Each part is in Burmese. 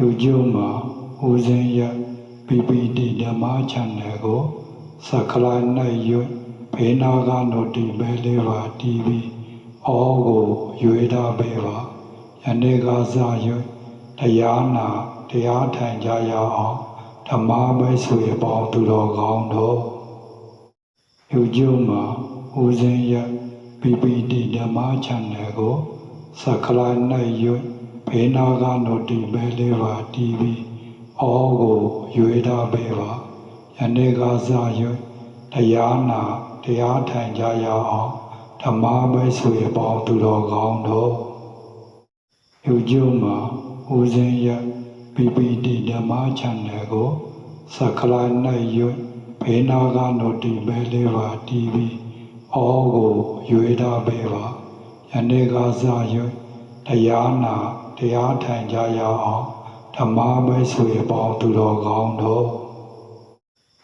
ယူကျုံမှာဦးစင်းရ PPT ဓမ္မ channel ကို subscribe နိုင်ရွတ်ဘေးနာက notification လေးပါ TV အောကိုရွေးထားပေးပါယနေ့ကစရွတ်တရားနာတရားထိုင်ကြရအောင်ဓမ္မမိတ်ဆွေပေါင်းသူတော်ကောင်းတို့ယူကျုံမှာဦးစင်းရ PPT ဓမ္မ channel ကို subscribe နိုင်ရွတ် ဘေးနာက notification လေးပါ TV အောကိုရွေးထားပေးပါယနေ့ကစရွတ်တရားနာတရားထိုင်ကြရအောင်ဓမ္မမိတ်ဆွေပေါင်းသူတော်ကောင်းတို့ယူကျုံမှာဦးစင်းရ PPT ဓမ္မ channel ကို subscribe နိုင်ရွတ်ဘေးနာက notification လေးပါ TV အောကိုရွေးထားပေးပါယနေ့ကစရွ တ်တရားနာတရားထိုင်ကြရအောင်ဓမ္မမိတ်ဆွေပေါင်းသူတော်ကောင်းတို့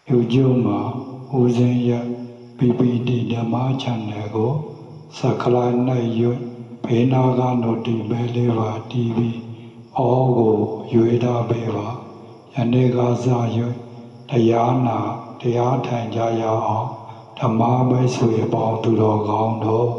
ယူကျုံမှာဦးစင်းရ PPT ဓမ္မ channel ကို subscribe နိုင်ရွတ်ဘေးနာက notification လေးပါ TV အောကိုရွေးထားပေးပါယနေ့ကစရွတ်တရားနာတရားထိုင်ကြရအောင်ဓမ္မမိတ်ဆွေပေါင်းသူတော်ကောင်းတို့